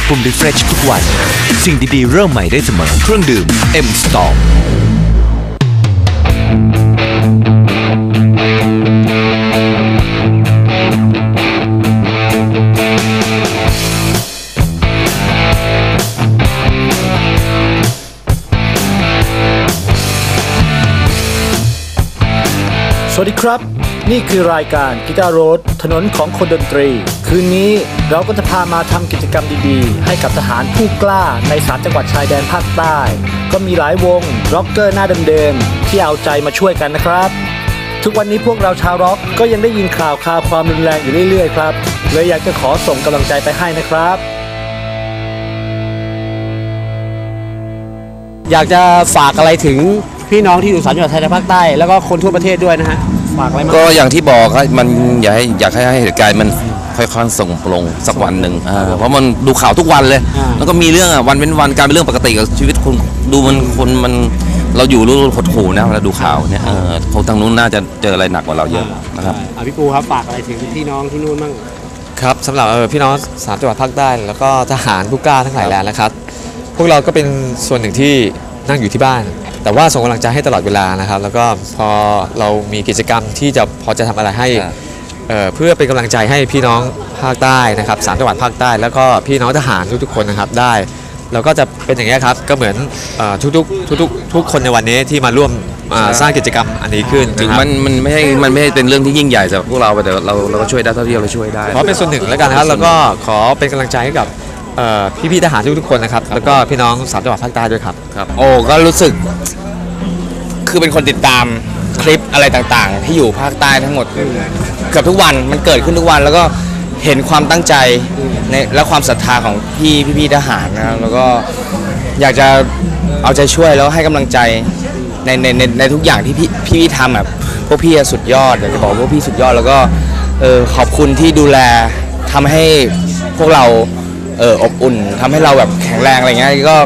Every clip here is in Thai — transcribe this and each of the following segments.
ดปุ่ม refresh ทุกวัน สิ่งดีๆ เริ่มใหม่ได้เสมอเครื่องดื่ม M Storm สวัสดีครับ นี่คือรายการกีตาร์โรดถนนของคนดนตรี คืนนี้เราก็จะพามาทำกิจกรรมดีๆ ให้กับทหารผู้กล้าในสามจังหวัดชายแดนภาคใต้ ก็มีหลายวงร็อกเกอร์หน้าเดิมๆที่เอาใจมาช่วยกันนะครับ ทุกวันนี้พวกเราชาวร็อกก็ยังได้ยินข่าวข่าวความรุนแรงอยู่เรื่อยๆครับเลยอยากจะขอส่งกำลังใจไปให้นะครับ อยากจะฝากอะไรถึงพี่น้องที่อยู่สามจังหวัดชายแดนภาคใต้แล้วก็คนทั่วประเทศด้วยนะฮะ ฝากอะไรมั้างก็อย่างที่บอกครับมันอยากให้อยากให้ให้เหตุการณ์มันค่อยๆส่งปลงสักวันหนึ่งอ่าเพราะมันดูข่าวทุกวันเลย แล้วก็มีเรื่องอะวันเป็นวันกลารเป็นเรื่องปกติกับชีวิตคนดูมันคนมันเราอยู่รู้หดหูนะเวลาดูข่าวเนี่ยเออพวกทางนู้นน่าจะเจออะไรหนักกว่าเราเยอะนะครับ อ่าพี่ปูครับฝากอะไรถึงพี่น้องที่นู่นบ้าง ครับสำหรับเอ่อพี่น้องสามจังหวัดภาคใต้แล้วก็ทหารผู้กล้าทั้งหลายแหล่นะครับ พวกเราก็เป็นส่วนหนึ่งที่ นั่งอยู่ที่บ้าน แต่ว่าส่งกำลังใจให้ตลอดเวลานะครับ แล้วก็พอเรามีกิจกรรมที่จะพอจะทำอะไรให้ครับเอ่อเพื่อเป็นกำลังใจให้พี่น้องภาคใต้นะครับสามจังหวัดภาคใต้ แล้วก็พี่น้องทหารทุกๆคนนะครับได้ เราก็จะเป็นอย่างนี้ยครับก็เหมือนเอ่อทุกๆทุกๆทุกคนในวันนี้ที่มาร่วมอ่าสร้างกิจกรรมอันนี้ขึ้นถึงนะครับ มันมันไม่ใช่มันไม่ใช่เป็นเรื่องที่ยิ่งใหญ่สำหรับพวกเราแต่เราเราก็ช่วยได้เท่าที่เราช่วยได้ ขอเป็นส่วนหนึ่งแล้วกันนะครับแล้วก็ขอเป็นกำลังใจให้กับเอ่อ พี่ๆทหารทุกๆคนนะครับ แล้วก็พี่น้องสามจังหวัดภาคใต้ด้วยครับโอ้ก็รู้สึก คือเป็นคนติดตามคลิปอะไรต่างๆ ที่อยู่ภาคใต้ทั้งหมดเกือบทุกวันมันเกิดขึ้นทุกวัน แล้วก็เห็นความตั้งใจในและความศรัทธาของพี่พี่ๆทหารนะครับแล้วก็อยากจะเอาใจช่วยแล้วให้กำลังใจในในในในทุกอย่างที่พี่พี่ทำแบบพวกพี่อะสุดยอดอยากจะบอกว่าพวกพี่สุดยอดแล้วก็เออขอบคุณที่ดูแลทำให้พวกเรา เอออบอุ่นทำให้เราแบบแข็งแรงอะไรเงี้ยก็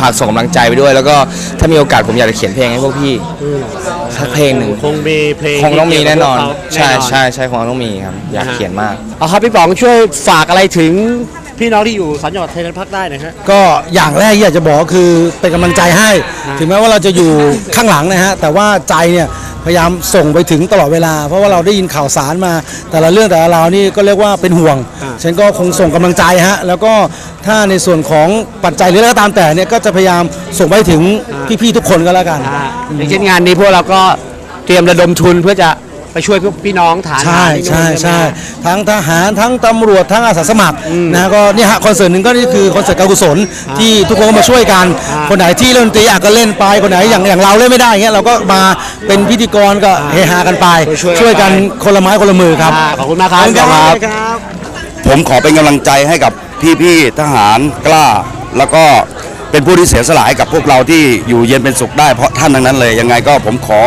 ฝากส่งกำลังใจไปด้วย แล้วก็ถ้ามีโอกาสผมอยากจะเขียนเพลงให้พวกพี่สักเพลงหนึ่งคงมีเพลงคงต้องมีแน่นอนที่เกี่ยวกับพวกเขาใช่ใช่ใช่คงต้องมีครับอยากเขียนมากเอาครับพี่ป๋องช่วยฝากอะไรถึงพี่น้องที่อยู่สามจังหวัดชายแดนภาคใต้หน่อยฮะก็อย่างแรกที่อยากจะบอกก็คือเป็นกำลังใจให้ ถึงแม้ว่าเราจะอยู่ข้างหลังนะฮะแต่ว่าใจเนี่ย พยายามส่งไปถึงตลอดเวลา เพราะว่าเราได้ยินข่าวสารมา แต่ละเรื่องแต่ละราวนี่ก็เรียกว่าเป็นห่วง ฉันก็คงส่งกำลังใจฮะแล้วก็ถ้าในส่วนของปัจจัยหรืออะไรก็ตามแต่เนี่ยก็จะพยายามส่งไปถึงพี่ๆทุกคนก็แล้วกันอ่าอย่างเช่นงานนี้พวกเราก็เตรียมระดมทุนเพื่อจะ ไปช่วยพวกพี่น้องฐานใช่ที่นู่นใช่ไหมใช่ฮะทั้งทหารทั้งตำรวจทั้งอาสาสมัครนะก็เนี่ยฮะคอนเสิร์ตหนึ่งก็นี่คือคอนเสิร์ตการกุศลที่ทุกคนก็มาช่วยกัน คนไหนที่เล่นดนตรีอะก็เล่นไปคนไหนอย่างอย่างเราเล่นไม่ได้เงี้ยเราก็มาเป็นพิธีกรก็เฮฮากันไป ช่วยกันคนละไม้คนละมือครับอ่าขอบคุณมากครับขอบคุณครับครับผมขอเป็นกำลังใจให้กับพี่ๆทหารกล้าแล้วก็ เป็นผู้ที่เสียสละให้กับพวกเราที่อยู่เย็นเป็นสุขได้เพราะท่านทั้งนั้นเลยยังไงก็ผมขอ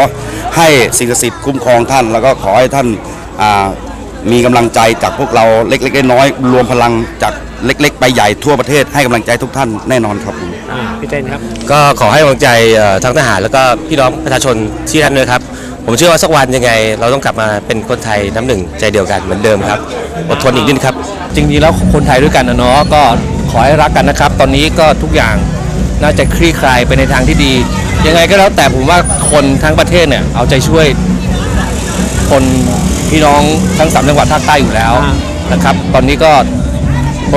ให้สิ่งศักดิ์สิทธิ์คุ้มครองท่าน แล้วก็ขอให้ท่านอ่ามีกำลังใจจากพวกเราเล็กๆน้อยๆรวมพลังจากเล็ก ๆ ไปใหญ่ทั่วประเทศให้กำลังใจทุกท่านแน่นอนครับผมอ่าพี่เต้นครับ ก็ขอให้กำลังใจเอ่อทั้งทหารแล้วก็พี่น้องประชาชนที่ท่านด้วยครับ ผมเชื่อว่าสักวันยังไง เราต้องกลับมาเป็นคนไทยน้ำหนึ่งใจเดียวกันเหมือนเดิมครับอดทนอีกนิดครับ จริงๆแล้วคนไทยด้วยกันนะเนาะก็ ขอให้รักกันนะครับ ตอนนี้ก็ทุกอย่างน่าจะคลี่คลายไปในทางที่ดี ยังไงก็แล้วแต่ผมว่าคนทั้งประเทศเนี่ยเอาใจช่วยคนพี่น้องทั้งสามจังหวัดภาคใต้อยู่แล้วนะครับ ตอนนี้ก็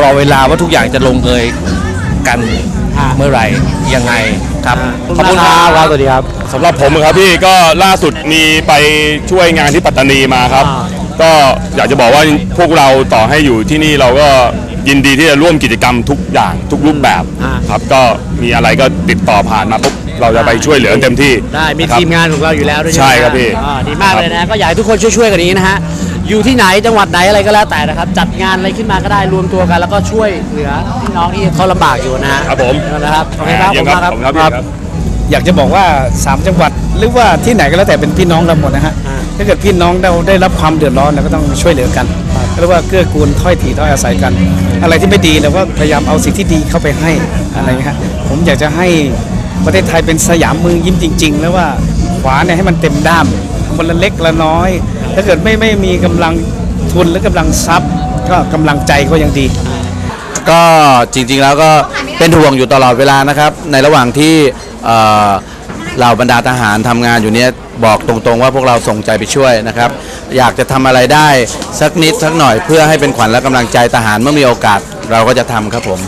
รอเวลาว่าทุกอย่างจะลงเอยกันอ่าเมื่อไหร่ ยังไงครับขอบคุณครับสวัสดีครับสำหรับผมครับพี่ก็ล่าสุดมีไปช่วยงานที่ปัตตานีมาครับอ่า ก็อยากจะบอกว่าพวกเราต่อให้อยู่ที่นี่เราก็ยินดีที่จะร่วมกิจกรรมทุกอย่างทุกรูปแบบอ่าครับก็มีอะไรก็ติดต่อผ่านมาปุ๊บเราจะไปช่วยเหลือเต็มที่ได้มีนะครับทีมงานของเราอยู่แล้วด้วยใช่ไหมครับพี่อ่าดีมากเลยนะก็อยากให้ทุกคนช่วยๆกันอย่างนี้นะฮะอยู่ที่ไหนจังหวัดไหนอะไรก็แล้วแต่นะครับ จัดงานอะไรขึ้นมาก็ได้รวมตัวกันแล้วก็ช่วยเหลือพี่น้องที่เขาลำบากอยู่นะฮะครับผมนะครับโอเคครับขอบคุณมากครับผมครับพี่ครับ อยากจะบอกว่า 3 จังหวัดหรือว่าที่ไหนก็แล้วแต่เป็นพี่น้องเราหมดนะฮะอ่า ถ้าเกิดพี่น้องเราได้รับความเดือดร้อนเราก็ต้องช่วยเหลือกันเรียกว่าเกื้อกูลถ้อยทีถ้อยอาศัยกัน อะไรที่ไม่ดีเราก็พยายามเอาสิ่งที่ดีเข้าไปให้อะไรเงี้ยฮะผมอยากจะให้ประเทศไทยเป็นสยามเมืองยิ้มจริง ๆ แล้วว่าขวาเนี่ยให้มันเต็มด้ามคนละเล็กละน้อย ถ้าเกิดไม่ไม่มีกำลังทุนและกำลังทรัพย์ ก็กำลังใจก็ยังดี ก็จริงๆแล้วก็เป็นห่วงอยู่ตลอดเวลานะครับ ในระหว่างที่ เอ่อเหล่าบรรดาทหารทำงานอยู่เนี้ยบอกตรงๆ ว่าพวกเราส่งใจไปช่วยนะครับ อยากจะทำอะไรได้สักนิดสักหน่อยเพื่อให้เป็นขวัญและกำลังใจทหารเมื่อมีโอกาสเราก็จะทำครับผม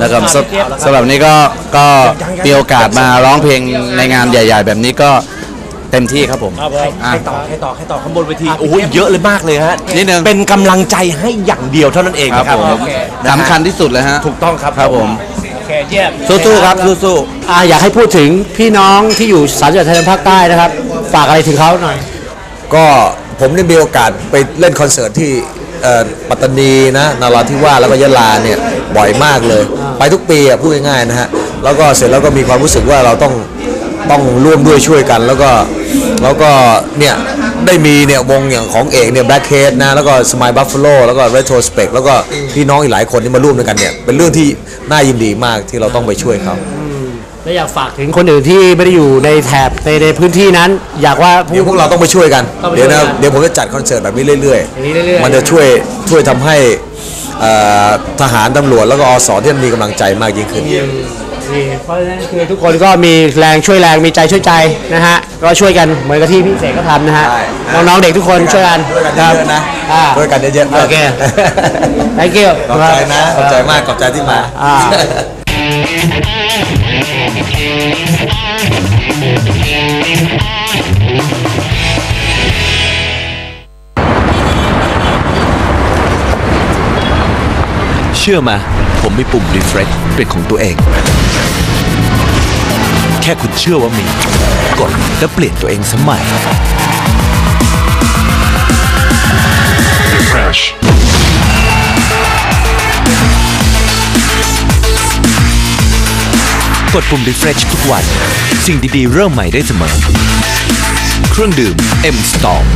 แล้วก็สำสำหรับนี้ก็ก็มีโอกาสมาร้องเพลงในงานใหญ่ ๆ แบบนี้ก็เต็มที่ครับผมอะให้ต่อให้ต่อให้ต่อข้างบนเวทีโอ้โหเยอะเลยมากเลยฮะนิดนึงเป็นกำลังใจให้อย่างเดียวเท่านั้นเองครับนะครับผมนะฮะสำคัญที่สุดเลยฮะถูกต้องครับครับผมโอ เคเยี่ยมสู้ๆครับสู้ๆอ่าอยากให้พูดถึงพี่น้องที่อยู่สามจังหวัดชายแดนภาคใต้นะครับ ฝากอะไรถึงเขาหน่อย ก็ผมได้มีโอกาสไปเล่นคอนเสิร์ตที่เอ่อปัตตานีนะนาราธิวาสแล้วก็ยะลาเนี่ยบ่อยมากเลย ไปทุกปีอะพูดง่ายๆนะฮะแล้วก็เสร็จแล้วก็มีความรู้สึกว่าเราต้อง ต้องร่วมด้วยช่วยกัน แล้วก็แล้วก็เนี่ยได้มีเนี่ยวงอย่างของเอกเนี่ยแบล็คเคสนะแล้วก็สมายบัฟฟ a โลแล้วก็เรโทรสเปกแล้วก็พี่น้องอีกหลายคนที่มาร่วมด้วยกันเนี่ยเป็นเรื่องที่น่ายินดีมากที่เราต้องไปช่วยเขาและอยากฝากถึงคนอื่นที่ไม่ได้อยู่ในแถบในในพื้นที่นั้น อยากว่าเดี๋ยวพวกเราต้องไปช่วยกันต้องไปเดี๋ยวนะช่วยกันเดี๋ยวผมจะจัดคอนเสิร์ตแบบนี้เรื่อยอย่างนี้เรื่อยๆมันจะช่วยช่วยทำให้เอ่อทหารตำรวจแล้วก็อสที่มันมีกำลังใจมากยิ่งขึ้น นี่เพราะฉะนั้นคือทุกคนก็มีแรงช่วยแรงมีใจช่วยใจนะฮะก็ช่วยกันเหมือนกับที่พี่เสกก็ทำนะฮะใช่น้องๆเด็กทุกคนช่วยกันช่วยกันครับเยอะๆนะอ่า ช่วยกันเยอะๆโอเค thank you ขอบใจนะขอบใจมากขอบใจที่มา อ่า เชื่อมา ผมมีปุ่ม refresh เป็นของตัวเอง แค่คุณเชื่อว่ามี กดแล้วเปลี่ยนตัวเองสมัย refresh กดปุ่ม refresh ทุกวัน สิ่งดีๆ เริ่มใหม่ได้เสมอ เครื่องดื่ม M Storm